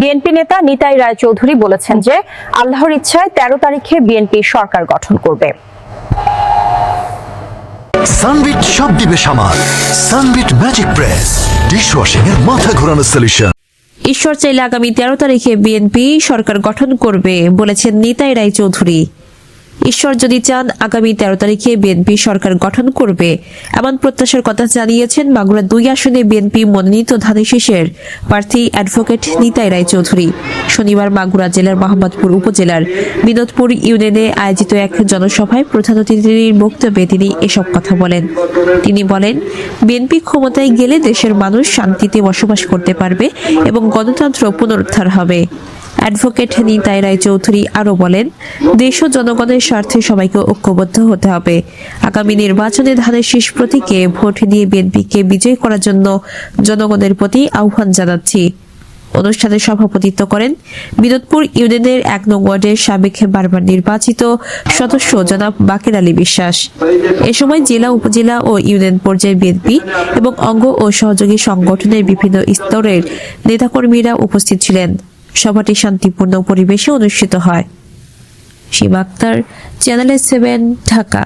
BNP নেতা নিতাই রায়চৌধুরী বলেছেন যে আল্লাহর ইচ্ছায় তেরো তারিখে বিএনপি সরকার গঠন করবে। সানবিট সব দিবে সামাল। Sunbit magic press. ডিশওয়াশিং এর মাথা ঘোরানো সলিউশন ঈশ্বর চাইলে আগামী তেরো তারিখে বিএনপি সরকার গঠন করবে বলেছেন নিতাই রায় চৌধুরী ঈশ্বর যদি চান, আগামী তেরো তারিখে বিএনপি সরকার গঠন করবে। এমন প্রত্যাশার কথা জানিয়েছেন মাগুরা দুই আসনে বিএনপি মনোনীত ধানেশিসের প্রার্থী অ্যাডভোকেট নিতাই রায় চৌধুরী শনিবার মাগুরা জেলার মোহাম্মদপুর উপজেলার বিনোদপুর ইউনিয়নে আয়োজিত এক জনসভায় প্রধান অতিথির বক্তব্যে তিনি এসব কথা বলেন। তিনি বলেন, বিএনপি ক্ষমতায় গেলে দেশের মানুষ শান্তিতে বসবাস করতে পারবে এবং গণতন্ত্র পুনরুদ্ধার হবে। অ্যাডভোকেট নিতাই রায় চৌধুরী আরও বলেন, দেশ ও জনগণের স্বার্থে সবাইকে ঐক্যবদ্ধ হতে হবে। আগামী নির্বাচনে ধানের শীষ প্রতীকে ভোট দিয়ে বিএনপিকে বিজয় করার জন্য জনগণের প্রতি আহ্বান জানাচ্ছি। অনুষ্ঠানে সভাপতিত্ব করেন বিনোদপুর ইউনিয়নের এক নং ওয়ার্ডের সাবেক বারবার নির্বাচিত সদস্য জনাব বাকের আলী বিশ্বাস। এ সময় জেলা, উপজেলা ও ইউনিয়ন পর্যায়ে বিএনপি এবং অঙ্গ ও সহযোগী সংগঠনের বিভিন্ন স্তরের নেতাকর্মীরা উপস্থিত ছিলেন। সভাটি শান্তিপূর্ণ পরিবেশে অনুষ্ঠিত হয়। Shib Akhtar channel seven Dhaka